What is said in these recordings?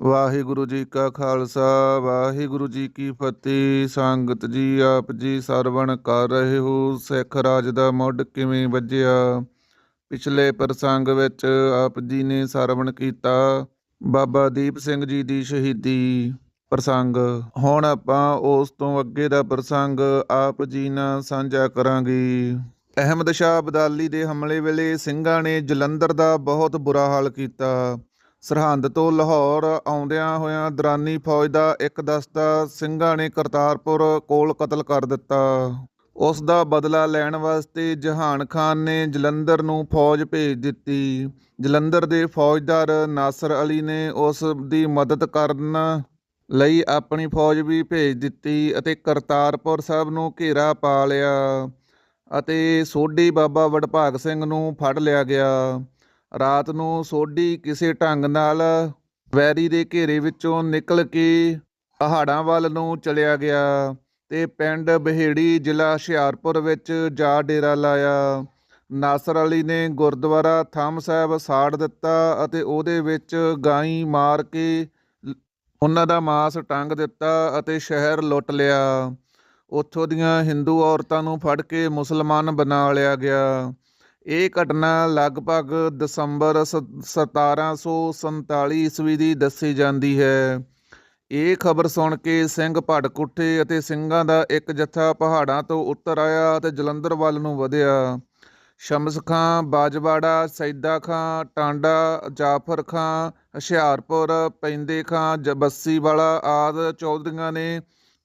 ਵਾਹਿਗੁਰੂ ਜੀ ਕਾ ਖਾਲਸਾ, ਵਾਹਿਗੁਰੂ ਜੀ ਕੀ ਫਤਿਹ। ਸੰਗਤ ਜੀ, ਆਪ ਜੀ ਸਰਵਣ ਕਰ ਰਹੇ ਹੋ, ਸਿੱਖ ਰਾਜ ਦਾ ਮੁੱਢ ਕਿਵੇਂ ਵੱਜਿਆ? ਪਿਛਲੇ ਪ੍ਰਸੰਗ ਵਿੱਚ ਆਪ ਜੀ ਨੇ ਸਰਵਣ ਕੀਤਾ ਬਾਬਾ ਦੀਪ ਸਿੰਘ ਜੀ ਦੀ ਸ਼ਹੀਦੀ ਪ੍ਰਸੰਗ। ਹੁਣ ਆਪਾਂ ਉਸ ਤੋਂ ਅੱਗੇ ਦਾ ਪ੍ਰਸੰਗ ਆਪ ਜੀ ਨਾਲ ਸਾਂਝਾ ਕਰਾਂਗੇ। ਅਹਿਮਦ ਸ਼ਾਹ ਅਬਦਾਲੀ ਦੇ ਹਮਲੇ ਵੇਲੇ ਸਿੰਘਾਂ ਨੇ ਜਲੰਧਰ ਦਾ ਬਹੁਤ ਬੁਰਾ ਹਾਲ ਕੀਤਾ। ਸਰਹੰਦ ਤੋਂ ਲਾਹੌਰ ਆਉਂਦਿਆਂ ਹੋਇਆਂ ਦਰਾਨੀ ਫੌਜ ਦਾ ਇੱਕ ਦਸਤਾ ਸਿੰਘਾਂ ਨੇ ਕਰਤਾਰਪੁਰ ਕੋਲ ਕਤਲ ਕਰ ਦਿੱਤਾ। ਉਸ ਦਾ ਬਦਲਾ ਲੈਣ ਵਾਸਤੇ ਜਹਾਨ ਖਾਨ ਨੇ ਜਲੰਧਰ ਨੂੰ ਫੌਜ ਭੇਜ ਦਿੱਤੀ। ਜਲੰਧਰ ਦੇ ਫੌਜਦਾਰ ਨਾਸਰ ਅਲੀ ਨੇ ਉਸ ਦੀ ਮਦਦ ਕਰਨ ਲਈ ਆਪਣੀ ਫੌਜ ਵੀ ਭੇਜ ਦਿੱਤੀ ਅਤੇ ਕਰਤਾਰਪੁਰ ਸਾਹਿਬ ਨੂੰ ਘੇਰਾ ਪਾ ਲਿਆ ਅਤੇ ਸੋਢੀ ਬਾਬਾ ਵਡਭਾਗ ਸਿੰਘ ਨੂੰ ਫੜ ਲਿਆ ਗਿਆ। ਰਾਤ ਨੂੰ ਸੋਢੀ ਕਿਸੇ ਢੰਗ ਨਾਲ ਵੈਰੀ ਦੇ ਘੇਰੇ ਵਿੱਚੋਂ ਨਿਕਲ ਕੇ ਪਹਾੜਾਂ ਵੱਲ ਨੂੰ ਚਲਿਆ ਗਿਆ ਤੇ ਪਿੰਡ ਬਹੇੜੀ ਜ਼ਿਲ੍ਹਾ ਹੁਸ਼ਿਆਰਪੁਰ ਵਿੱਚ ਜਾ ਡੇਰਾ ਲਾਇਆ। ਨਾਸਰ ਅਲੀ ਨੇ ਗੁਰਦੁਆਰਾ ਥੰਮ ਸਾਹਿਬ ਸਾੜ ਦਿੱਤਾ ਅਤੇ ਉਹਦੇ ਵਿੱਚ ਗਾਈ ਮਾਰ ਕੇ ਉਹਨਾਂ ਦਾ ਮਾਸ ਟੰਗ ਦਿੱਤਾ ਅਤੇ ਸ਼ਹਿਰ ਲੁੱਟ ਲਿਆ। ਉੱਥੋਂ ਦੀਆਂ ਹਿੰਦੂ ਔਰਤਾਂ ਨੂੰ ਫੜ ਕੇ ਮੁਸਲਮਾਨ ਬਣਾ ਲਿਆ ਗਿਆ। ਇਹ ਘਟਨਾ ਲਗਭਗ ਦਸੰਬਰ ਸ- 1747 ਈਸਵੀ ਦੀ ਦੱਸੀ ਜਾਂਦੀ ਹੈ। ਇਹ ਖਬਰ ਸੁਣ ਕੇ ਸਿੰਘ ਭੜਕ ਉੱਠੇ ਅਤੇ ਸਿੰਘਾਂ ਦਾ ਇੱਕ ਜੱਥਾ ਪਹਾੜਾਂ ਤੋਂ ਉੱਤਰ ਆਇਆ ਅਤੇ ਜਲੰਧਰ ਵੱਲ ਨੂੰ ਵਧਿਆ। ਸ਼ਮਸ ਖਾਂ, ਬਾਜਵਾੜਾ, ਸੈਦਾ ਖਾਂ, ਟਾਂਡਾ, ਜਾਫਰ ਖਾਂ, ਹੁਸ਼ਿਆਰਪੁਰ, ਪੈਂਦੇ ਖਾਂ ਜਬੱਸੀ ਵਾਲਾ ਆਦ ਚੌਧਰੀਆਂ ਨੇ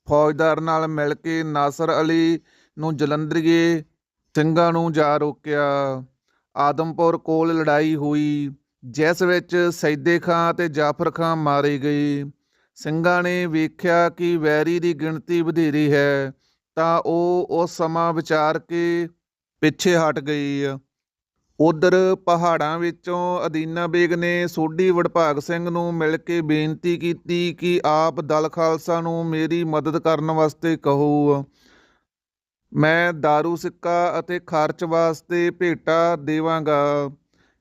ਫੌਜਦਾਰ ਨਾਲ ਮਿਲ ਕੇ ਨਾਸਰ ਅਲੀ ਨੂੰ ਜਲੰਧਰੀਏ ਸਿੰਘਾਂ ਨੂੰ ਜਾ ਰੋਕਿਆ। ਆਦਮਪੁਰ ਕੋਲ ਲੜਾਈ ਹੋਈ, ਜਿਸ ਵਿੱਚ ਸੈਦੇ ਖਾਂ ਅਤੇ ਜਾਫਰ ਖਾਂ ਮਾਰੇ ਗਏ। ਸਿੰਘਾਂ ਨੇ ਵੇਖਿਆ ਕਿ ਵੈਰੀ ਦੀ ਗਿਣਤੀ ਵਧੇਰੀ ਹੈ, ਤਾਂ ਉਹ ਉਸ ਸਮਾਂ ਵਿਚਾਰ ਕੇ ਪਿੱਛੇ ਹਟ ਗਈ ਉਧਰ ਪਹਾੜਾਂ ਵਿੱਚੋਂ ਅਦੀਨਾ ਬੇਗ ਨੇ ਸੋਢੀ ਵਡਭਾਗ ਸਿੰਘ ਨੂੰ ਮਿਲ ਕੇ ਬੇਨਤੀ ਕੀਤੀ ਕਿ ਆਪ ਦਲ ਖਾਲਸਾ ਨੂੰ ਮੇਰੀ ਮਦਦ ਕਰਨ ਵਾਸਤੇ ਕਹੋ। ਮੈਂ ਦਾਰੂ ਸਿੱਕਾ ਅਤੇ ਖਰਚ ਵਾਸਤੇ ਭੇਟਾ ਦੇਵਾਂਗਾ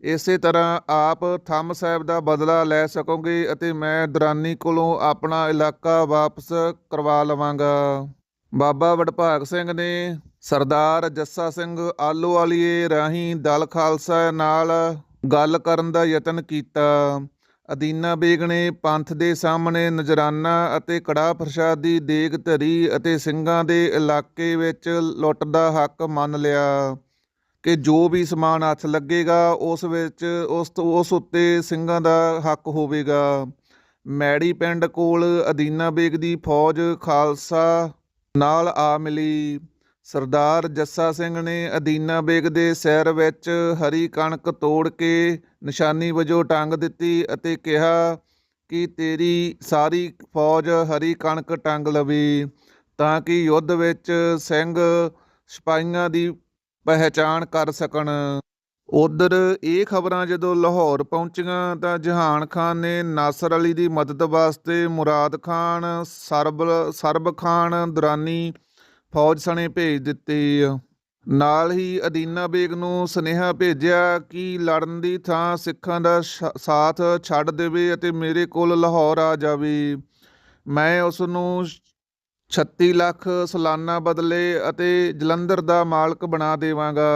ਇਸੇ ਤਰ੍ਹਾਂ ਆਪ ਥੰਮ ਸਾਹਿਬ ਦਾ ਬਦਲਾ ਲੈ ਸਕੋਗੇ ਅਤੇ ਮੈਂ ਦਰਾਨੀ ਕੋਲੋਂ ਆਪਣਾ ਇਲਾਕਾ ਵਾਪਸ ਕਰਵਾ ਲਵਾਂਗਾ ਬਾਬਾ ਵਡਭਾਗ ਸਿੰਘ ਨੇ ਸਰਦਾਰ ਜੱਸਾ ਸਿੰਘ ਆਲੋਵਾਲੀਏ ਰਾਹੀਂ ਦਲ ਖਾਲਸਾ ਨਾਲ ਗੱਲ ਕਰਨ ਦਾ ਯਤਨ ਕੀਤਾ ਅਦੀਨਾ ਬੇਗ ਨੇ ਪੰਥ ਦੇ ਸਾਹਮਣੇ ਨਜਰਾਨਾ ਅਤੇ ਕੜਾ ਪ੍ਰਸ਼ਾਦ ਦੀ ਦੇਗ ਧਰੀ ਅਤੇ ਸਿੰਘਾਂ ਦੇ ਇਲਾਕੇ ਵਿੱਚ ਲੁੱਟ ਦਾ ਹੱਕ ਮੰਨ ਲਿਆ ਕਿ ਜੋ ਵੀ ਸਮਾਨ ਹੱਥ ਲੱਗੇਗਾ, ਉਸ ਵਿੱਚ ਉਸ ਉਸ ਉੱਤੇ ਸਿੰਘਾਂ ਦਾ ਹੱਕ ਹੋਵੇਗਾ। ਮੈੜੀ ਪਿੰਡ ਕੋਲ ਅਦੀਨਾ ਬੇਗ ਦੀ ਫੌਜ ਖਾਲਸਾ ਨਾਲ ਆ ਮਿਲੀ। ਸਰਦਾਰ ਜੱਸਾ ਸਿੰਘ ਨੇ ਅਦੀਨਾ ਬੇਗ ਦੇ ਸੈਰ ਵਿੱਚ ਹਰੀ ਕਣਕ ਤੋੜ ਕੇ ਨਿਸ਼ਾਨੀ ਵਜੋਂ ਟੰਗ ਦਿੱਤੀ ਅਤੇ ਕਿਹਾ ਕਿ ਤੇਰੀ ਸਾਰੀ ਫੌਜ ਹਰੀ ਕਣਕ ਟੰਗ ਲਵੇ ਤਾਂ ਕਿ ਯੁੱਧ ਵਿੱਚ ਸਿੰਘ ਸਿਪਾਹੀਆਂ ਦੀ ਪਹਿਚਾਣ ਕਰ ਸਕਣ। ਉਧਰ ਇਹ ਖਬਰਾਂ ਜਦੋਂ ਲਾਹੌਰ ਪਹੁੰਚੀਆਂ ਤਾਂ ਜਹਾਨ ਖਾਨ ਨੇ ਨਾਸਰ ਅਲੀ ਦੀ ਮਦਦ ਵਾਸਤੇ ਮੁਰਾਦ ਖਾਨ, ਸਰਬ ਸਰਬ ਖਾਨ ਦੁਰਾਨੀ ਫੌਜ ਸਣੇ ਭੇਜ ਦਿੱਤੀ। ਨਾਲ ਹੀ ਅਦੀਨਾ ਬੇਗ ਨੂੰ ਸੁਨੇਹਾ ਭੇਜਿਆ ਕਿ ਲੜਨ ਦੀ ਥਾਂ ਸਿੱਖਾਂ ਦਾ ਸਾਥ ਛੱਡ ਦੇਵੇ ਅਤੇ ਮੇਰੇ ਕੋਲ ਲਾਹੌਰ ਆ ਜਾਵੇ। ਮੈਂ ਉਸ ਨੂੰ 36 ਲੱਖ ਸਾਲਾਨਾ ਬਦਲੇ ਅਤੇ ਜਲੰਧਰ ਦਾ ਮਾਲਕ ਬਣਾ ਦੇਵਾਂਗਾ।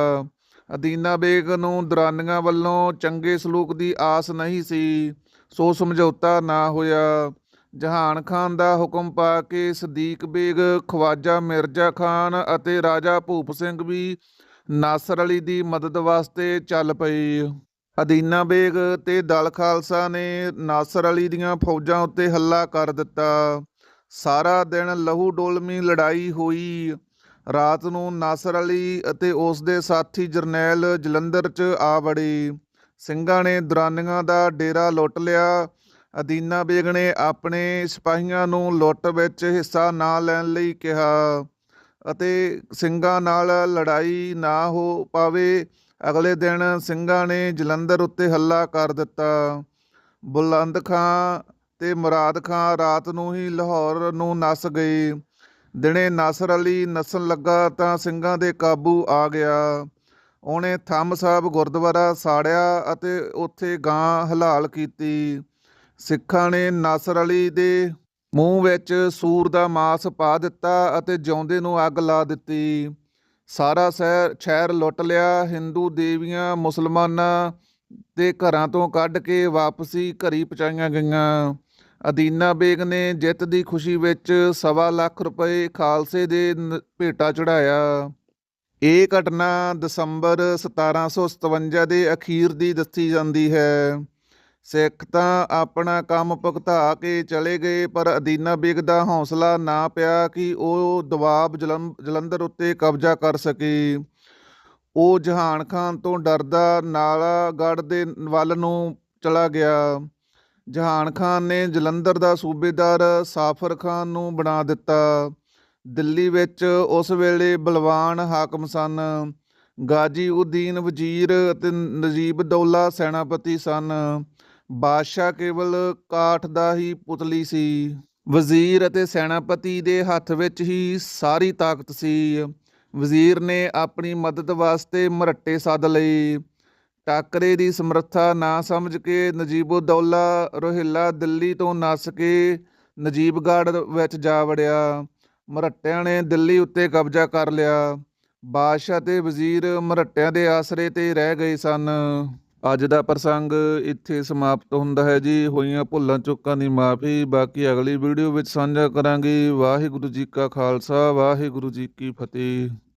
ਅਦੀਨਾ ਬੇਗ ਨੂੰ ਦਰਾਨੀਆਂ ਵੱਲੋਂ ਚੰਗੇ ਸਲੂਕ ਦੀ ਆਸ ਨਹੀਂ ਸੀ। ਸੋ ਸਮਝੌਤਾ ਨਾ ਹੋਇਆ। ਜਹਾਨ ਖਾਨ ਦਾ ਹੁਕਮ ਪਾ ਕੇ ਸਦੀਕ ਬੇਗ, ਖਵਾਜਾ ਮਿਰਜ਼ਾ ਖਾਨ ਅਤੇ ਰਾਜਾ ਭੂਪ ਸਿੰਘ ਵੀ ਨਾਸਰ ਅਲੀ ਦੀ ਮਦਦ ਵਾਸਤੇ ਚੱਲ ਪਏ। ਅਦੀਨਾ ਬੇਗ ਤੇ ਦਲ ਖਾਲਸਾ ਨੇ ਨਾਸਰ ਅਲੀ ਦੀਆਂ ਫੌਜਾਂ ਉੱਤੇ ਹੱਲਾ ਕਰ ਦਿੱਤਾ। ਸਾਰਾ ਦਿਨ ਲਹੂ ਡੋਲਮੀ ਲੜਾਈ ਹੋਈ। ਰਾਤ ਨੂੰ ਨਾਸਰ ਅਲੀ ਅਤੇ ਉਸ ਦੇ ਸਾਥੀ ਜਰਨੈਲ ਜਲੰਧਰ 'ਚ ਆ ਵੜੇ। ਸਿੰਘਾਂ ਨੇ ਦੁਰਾਨੀਆਂ ਦਾ ਡੇਰਾ ਲੁੱਟ ਲਿਆ। ਅਦੀਨਾ ਬੇਗ ਨੇ ਆਪਣੇ ਸਿਪਾਹੀਆਂ ਨੂੰ ਲੁੱਟ ਵਿੱਚ ਹਿੱਸਾ ਨਾ ਲੈਣ ਲਈ ਕਿਹਾ ਅਤੇ ਸਿੰਘਾਂ ਨਾਲ ਲੜਾਈ ਨਾ ਹੋ ਪਾਵੇ, ਅਗਲੇ ਦਿਨ ਸਿੰਘਾਂ ਨੇ ਜਲੰਧਰ ਉੱਤੇ ਹੱਲਾ ਕਰ ਦਿੱਤਾ। ਬੁਲੰਦ ਖਾਂ ਤੇ ਮੁਰਾਦ ਖਾਂ ਰਾਤ ਨੂੰ ਹੀ ਲਾਹੌਰ ਨੂੰ ਨਸ ਗਏ ਦਿਨੇ ਨਾਸਰ ਅਲੀ ਨਸਣ ਲੱਗਾ ਤਾਂ ਸਿੰਘਾਂ ਦੇ ਕਾਬੂ ਆ ਗਿਆ। ਉਹਨੇ ਥੰਮ ਸਾਹਿਬ ਗੁਰਦੁਆਰਾ ਸਾੜਿਆ ਅਤੇ ਉੱਥੇ ਗਾਂ ਹਲਾਲ ਕੀਤੀ। ਸਿੱਖਾਂ ਨੇ ਨਾਸਰ ਅਲੀ ਦੇ ਮੂੰਹ ਵਿੱਚ ਸੂਰ ਦਾ ਮਾਸ ਪਾ ਦਿੱਤਾ ਅਤੇ ਜਿਉਂਦੇ ਨੂੰ ਅੱਗ ਲਾ ਦਿੱਤੀ। ਸਾਰਾ ਸ਼ਹਿਰ ਸ਼ਹਿਰ ਲੁੱਟ ਲਿਆ। ਹਿੰਦੂ ਦੇਵੀਆਂ, ਮੁਸਲਮਾਨਾਂ ਦੇ ਘਰਾਂ ਤੋਂ ਕੱਢ ਕੇ ਵਾਪਸੀ ਘਰੀ ਪਹੁੰਚਾਈਆਂ ਗਈਆਂ। ਅਦੀਨਾ ਬੇਗ ਨੇ ਜਿੱਤ ਦੀ ਖੁਸ਼ੀ ਵਿੱਚ ਸਵਾ ਲੱਖ ਰੁਪਏ ਖਾਲਸੇ ਦੇ ਨ- ਭੇਟਾ ਚੜਾਇਆ ਇਹ ਘਟਨਾ ਦਸੰਬਰ 1757 ਦੇ ਅਖੀਰ ਦੀ ਦੱਸੀ ਜਾਂਦੀ ਹੈ। ਸਿੱਖ ਤਾਂ ਆਪਣਾ ਕੰਮ ਭੁਗਤਾ ਕੇ ਚਲੇ ਗਏ, ਪਰ ਅਦੀਨਾ ਬੇਗ ਦਾ ਹੌਸਲਾ ਨਾ ਪਿਆ ਕਿ ਉਹ ਦਵਾਬ ਜਲੰ- ਜਲੰਧਰ ਉੱਤੇ ਕਬਜ਼ਾ ਕਰ ਸਕੇ। ਉਹ ਜਹਾਨ ਖਾਨ ਤੋਂ ਡਰਦਾ ਨਾਲਾਗੜ੍ਹ ਦੇ ਵੱਲ ਨੂੰ ਚਲਾ ਗਿਆ। ਜਹਾਨ ਖਾਨ ਨੇ ਜਲੰਧਰ ਦਾ ਸੂਬੇਦਾਰ ਸਾਫਰ ਖਾਨ ਨੂੰ ਬਣਾ ਦਿੱਤਾ। ਦਿੱਲੀ ਵਿੱਚ ਉਸ ਵੇਲੇ ਬਲਵਾਨ ਹਾਕਮ ਸਨ। ਗਾਜੀ ਉਦੀਨ ਵਜ਼ੀਰ ਅਤੇ ਨਜੀਬ ਦੌਲਾ ਸੈਨਾਪਤੀ ਸਨ। ਬਾਦਸ਼ਾਹ ਕੇਵਲ ਕਾਠ ਦਾ ਹੀ ਪੁਤਲੀ ਸੀ। ਵਜ਼ੀਰ ਅਤੇ ਸੈਨਾਪਤੀ ਦੇ ਹੱਥ ਵਿੱਚ ਹੀ ਸਾਰੀ ਤਾਕਤ ਸੀ। ਵਜ਼ੀਰ ਨੇ ਆਪਣੀ ਮਦਦ ਵਾਸਤੇ ਮਰੱਟੇ ਸੱਦ ਲਏ। ਟਾਕਰੇ ਦੀ ਸਮਰੱਥਾ ਨਾ ਸਮਝ ਕੇ ਨਜੀਬਉਦੌਲਾ ਰੋਹਿਲਾ ਦਿੱਲੀ ਤੋਂ ਨੱਸ ਕੇ ਨਜੀਬਗੜ੍ਹ ਵਿੱਚ ਜਾ ਵੜਿਆ। ਮਰੱਟਿਆਂ ਨੇ ਦਿੱਲੀ ਉੱਤੇ ਕਬਜ਼ਾ ਕਰ ਲਿਆ। ਬਾਦਸ਼ਾਹ ਤੇ ਵਜ਼ੀਰ ਮਰੱਟਿਆਂ ਦੇ ਆਸਰੇ ਤੇ ਰਹਿ ਗਏ ਸਨ। ਅੱਜ ਦਾ ਪ੍ਰਸੰਗ ਇੱਥੇ ਸਮਾਪਤ ਹੁੰਦਾ ਹੈ ਜੀ। ਹੋਈਆਂ ਭੁੱਲਾਂ ਚੁੱਕਾਂ ਦੀ ਮਾਫੀ। ਬਾਕੀ ਅਗਲੀ ਵੀਡੀਓ ਵਿੱਚ ਸਾਂਝਾ ਕਰਾਂਗੇ। ਵਾਹਿਗੁਰੂ ਜੀ ਕਾ ਖਾਲਸਾ, ਵਾਹਿਗੁਰੂ ਜੀ ਕੀ ਫਤਿਹ।